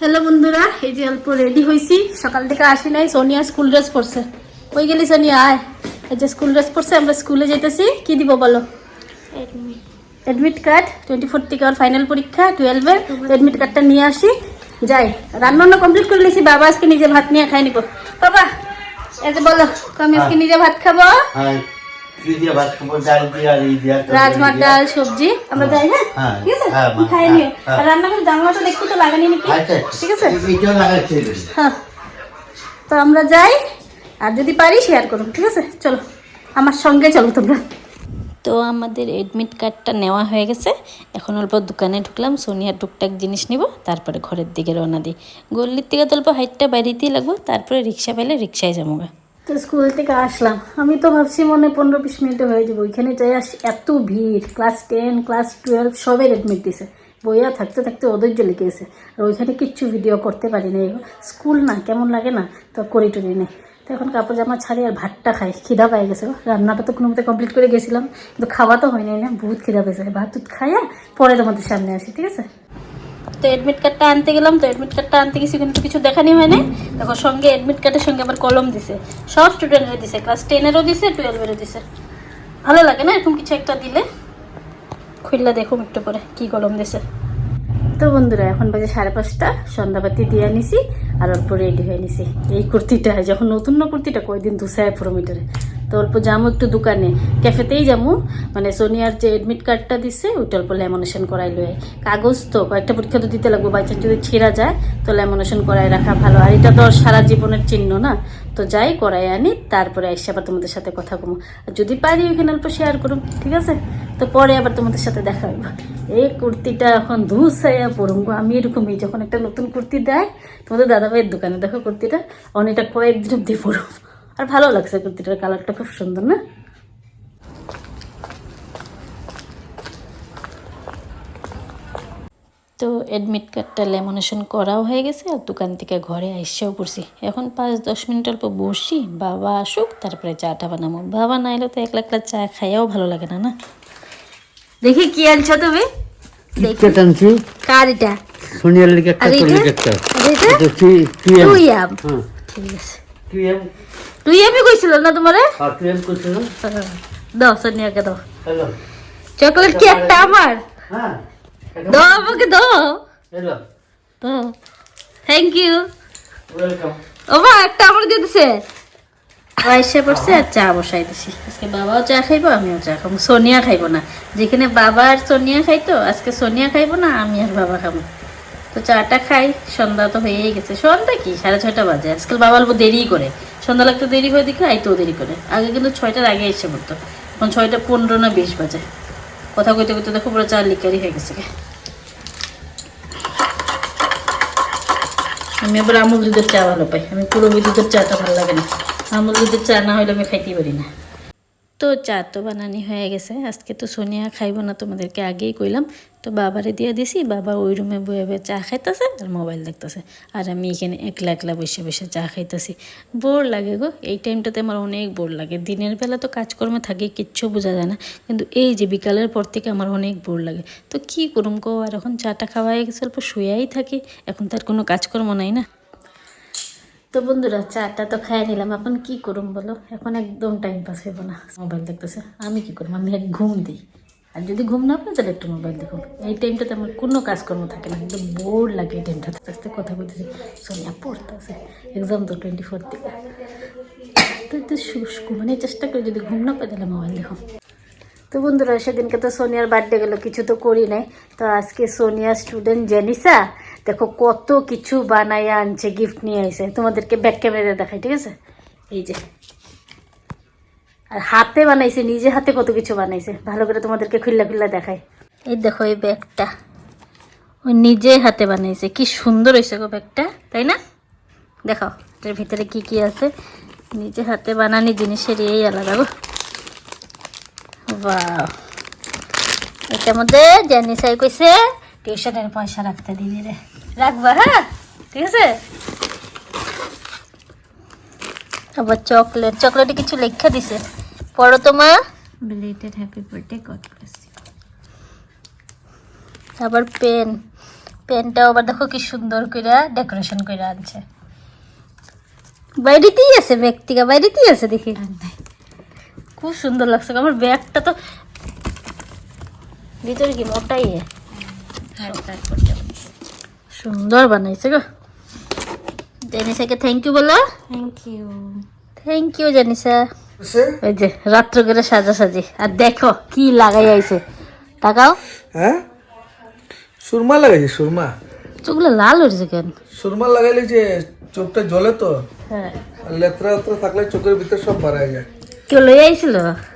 Hello বন্ধুরা এই যে অল্প রেডি হয়েছি সকাল থেকে আসি নাই সোনিয়া স্কুল ড্রেস পরছে। কই গেলি সোনিয়া আয়। এই যে স্কুল ড্রেস পরছে আমরা স্কুলে যেতেছি কি দিব বলো? অ্যাডমিট কার্ড টোয়েন্টি ফোর থেকে আর ফাইনাল পরীক্ষা টুয়েলভের অ্যাডমিট কার্ডটা নিয়ে আসি। যাই রান্না কমপ্লিট করে নিয়েছি বাবা আজকে নিজে ভাত নিয়ে খাই নিব। বাবা এই যে বলো আমি আজকে নিজে ভাত খাব? রাজমার ডাল সবজি আমরা যাই হ্যাঁ হ্যাঁ, ঠিক আছে? হ্যাঁ, খাই হ্যাঁ, নিও। আর রান্না করে জানলাটা দেখতে তো লাগানি নাকি ঠিক আছে? হ্যাঁ। তো আমরা যাই আর যদি পারি শেয়ার করুন ঠিক আছে? চলো আমার সঙ্গে চলো তোমরা। তো আমাদের এডমিট কার্ডটা নেওয়া হয়ে গেছে। এখন অল্প দোকানে ঢুকলাম সোনিয়ার টুকটাক জিনিস নিব তারপরে ঘরের দিকে রওনা দিই। গল্লির থেকে তো অল্প হাইটটা বাড়িতেই লাগবো তারপরে রিক্সা পেলে রিক্সায় যাব গা। তো স্কুল থেকে আসলাম। আমি তো ভাবছি মনে পনেরো বিশ মিনিটে হয়ে যাব। ওইখানে যাই আসি, এত ভিড় ক্লাস টেন ক্লাস টুয়েলভ সবের অ্যাডমিট দিছে। বইয়া থাকতে থাকতে ওদের লিখে গেছে আর ওইখানে কিচ্ছু ভিডিও করতে পারি না স্কুল না, কেমন লাগে না, তো করি টরি নেই। তো এখন কাপড় জামা ছাড়ি আর ভাতটা খাই। খিদা পাই গেছে। রান্নাটা তো কোনো মতে কমপ্লিট করে গেছিলাম। কিন্তু খাওয়া তো হয়নি না। বহুত খিদা পেয়েছে। ভাত খাইয়া পরে তোমাদের সামনে আসি, ঠিক আছে? তো অ্যাডমিট কার্ডটা আনতে গেলাম, তো অ্যাডমিট কার্ডটা আনতে গেছি, কিন্তু কিছু দেখানি হয় না দেখো, সঙ্গে অ্যাডমিট কার্ডের সঙ্গে আবার কলম দিছে। সব স্টুডেন্টের দিছে ক্লাস টেনেরও দিছে টুয়েলভেরও দিছে। ভালো লাগে না এরকম কিছু একটা দিলে? খুললা দেখুন একটু পরে কি কলম দিছে। তো বন্ধুরা, এখন বাজে সাড়ে পাঁচটা সন্ধ্যাবাতি দিয়ে নিছি আর অল্প রেডি হয়ে নিছি। এই কুর্তিটা, যখন নতুন না কুর্তিটা, কয়দিন দুসায় পুরো মিটারে তো অল্প যাব একটু দোকানে। ক্যাফেতেই যাব মানে সোনিয়ার যে এডমিট কার্ডটা দিছে, ওইটা অল্প ল্যামিনেশন করাই লয়। কাগজ তো, কয়েকটা পরীক্ষা তো দিতে লাগবো। বাইচান্স যদি ছেঁড়া যায়, তো ল্যামিনেশন করাই রাখা ভালো। আর এটা তো সারা জীবনের চিহ্ন না। তো যাই, করাই আনি, তারপরে এসে আবার তোমাদের সাথে কথা কমো আর যদি পারি, ওইখানে অল্প শেয়ার করুন ঠিক আছে? তো পরে আবার তোমাদের সাথে দেখা হইব। এই কুর্তিটা এখন ধুসাইয়া পরুম। আমি এরকমই, যখন একটা নতুন কুর্তি দেয়, তোমাদের দাদাভাইয়ের দোকানে, দেখো কুর্তিটা, অনেকটা কয়েকদিন অব্দি পরুম। আর ভালো লাগছে কুর্তিটার কালারটা খুব সুন্দর না? তো অ্যাডমিট কার্ডটা লেমিনেশন করাও হয়ে গেছে আর দোকান থেকে ঘরে আইসাও পড়ছি। এখন পাঁচ দশ মিনিট অল্প বসি বাবা আসুক তারপরে চাটা বানাবো। বাবা না এলে তো একলা একলা চা খাইয়াও ভালো লাগে না না? দেখি কি আনছো তুমি? কিটক্যাট আনছি কার এটা সোনিয়ার লিগে একটা আর তোর এইটা? লিগে একটা এটা? এটা তুই তুই এম? তুই আম ঠিক আছে। তুই এম? তুই আমি কইছিল না তোমারে? আর তুই করছিস না দাও সোনিয়াকে দাও। হ্যালো। চকলেট কি একটা আমার? হ্যাঁ দাও আমাকে দাও। হ্যালো। দাও। থ্যাংক ইউ ওয়েলকাম ও মা একটা আমার দিয়ে দিছে পয়সা পড়ছে আর চা বসাই দিছি। আজকে বাবাও চা খাইবো আমিও চা খাব। সোনিয়া খাইবো না। যেখানে বাবা আর সোনিয়া খাইতো আজকে সোনিয়া খাইবো না আমি আর বাবা খাব। তো চাটা খাই, সন্ধ্যা তো হয়েই গেছে। সন্ধ্যা কি? সাড়ে ছয়টা বাজে। আজকাল বাবা অল্প দেরি করে। সন্ধ্যা লাগতে দেরি হয়ে দেখে আইতেও দেরি করে। আগে কিন্তু ছয়টার আগে এসে পড়তো। এখন ছয়টা পনেরো না বিশ বাজে। কথা কইতে কইতে দেখো পুরো চা লিকারি হয়ে গেছে। আমি আবার আমুল দুধের চা ভালো পাই। আমি পুরো দুধের চাটা ভালো লাগে না। আমুল দুধের চা না হলে আমি খাইতেই পারি না। তো চা তো বানানি হয়ে গেছে। আজকে তো সোনিয়া খাইব না তোমাদেরকে আগেই কইলাম। তো বাবারে দিয়ে দিছি, বাবা ওই রুমে বয়ে বয়ে চা খাইতেছে আর মোবাইল দেখতেছে। আর আমি এখানে একলা একলা বসে বসে চা খাইতেছি। বোর লাগে গো, এই টাইমটাতে আমার অনেক বোর লাগে। দিনের বেলা তো কাজকর্মে থাকে, কিচ্ছু বোঝা যায় না। কিন্তু এই যে বিকালের পর থেকে আমার অনেক বোর লাগে। তো কি করুম কো আর এখন চাটা খাওয়া হয়ে গেছে, অল্প শুয়েই থাকি। এখন তার কোনো কাজকর্ম নাই না। তো বন্ধুরা, চাটা তো খাই নিলাম। এখন কি করুম বলো? এখন একদম টাইম পাস হইব না। মোবাইল দেখতেছে। আমি কি করব আমি এক ঘুম দিই। আর যদি ঘুম না পাই, তাহলে একটু মোবাইল দেখুন এই টাইমটাতে আমার কোনো কাজকর্ম থাকে না। একদম বোর লাগে এই টাইমটাতে আস্তে আস্তে কথা বলতেছি। সোনিয়া পড়তেছে। এক্সাম তো টোয়েন্টি ফোর থেকে তো একটু মানে চেষ্টা করি যদি ঘুম না পাই, তাহলে মোবাইল দেখুন তো বন্ধুরা, সেদিনকে তো সোনিয়ার বার্থডে গেলো, কিছু তো করি নাই। তো আজকে সোনিয়া স্টুডেন্ট জেনিসা, দেখো কত কিছু বানাইয়া আনছে গিফট নিয়ে আসে তোমাদেরকে ব্যাক ক্যামেরা দেখাই, ঠিক আছে? এই যে। আর হাতে বানাইছে, নিজে হাতে কত কিছু বানাইছে। ভালো করে তোমাদেরকে খুল্লা খুল্লা দেখায় এই দেখো এই ব্যাগটা। ওই নিজে হাতে বানাইছে। কি সুন্দর হয়েছে গো ব্যাগটা, তাই না? দেখো এটার ভিতরে কি কি আছে? নিজে হাতে বানানি জিনিসের এই আলাদা গো। বাহ এটার মধ্যে জানিসাই কইছে টিউশনের পয়সা রাখতে দিবি রে। রাখবা হ্যাঁ? ঠিক আছে? আবার চকলেট চকলেটে কিছু লেখা দিছে। পড়ো তো মা। Belated happy birthday God bless আবার পেন পেনটাও আবার দেখো কি সুন্দর করে ডেকোরেশন করে আনছে। বাইরেতেই আছে থেকে বাইরেতেই আছে দেখি। খুব সুন্দর লাগছে। আমার ব্যাগটা তো ভিতরে কি মোটাই সুন্দর বানাইছে গো। জেনিসাকে থ্যাংক ইউ বলো। Thank you thank you Jenisa. ওই যে রাত্র করে সাজা সাজি আর দেখো কি লাগাই আইছে। তাকাও। হ্যাঁ? সুরমা লাগাইছে সুরমা। চোখগুলো লাল হয়েছে কেন? সুরমা লাগাইলে যে চোখটা জ্বলে তো? হ্যাঁ। লেত্রা থাকলে চোখের ভিতরে সব বাড়ায় যায়। কেউ লই আইছিল?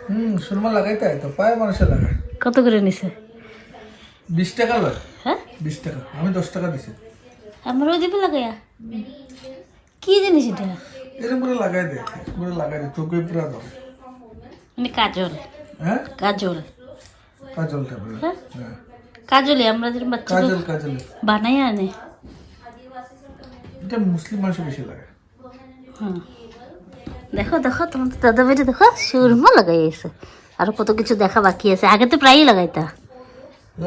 হুম সুরমা লাগাইতে হয় তো পায়ে মানুষে লাগায়। কত করে নিছে? বিশ টাকা লয়। হ্যাঁ? বিশ টাকা আমি দশ টাকা দিছি। আমারও দিব লাগাইয়া? কি জিনিস এটা? এরকম করে লাগাই দে করে লাগাই দে চোখে পুরা দাও মানে কাজল। হ্যাঁ? কাজল। কাজলটা বলে হ্যাঁ? হ্যাঁ। কাজলে আমাদের বাচ্চা কাজল কাজল। বানাই আনে। এটা মুসলিম মানুষ বেশি লাগে হুম। দেখো দেখো তোমার তো দাদা বেটে দেখো সুরমা লাগাই আছে। আরও কত কিছু দেখা বাকি আছে। আগে তো প্রায়ই লাগাইতা।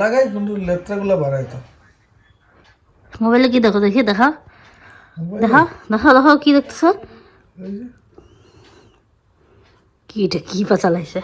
লাগাই কিন্তু লেত্রাগুলো বাড়ায় তো মোবাইলে কি দেখো দেখি দেখা। দেখো দেখো দেখো কি দেখতেছ? কি এটা কি পা চালাইছে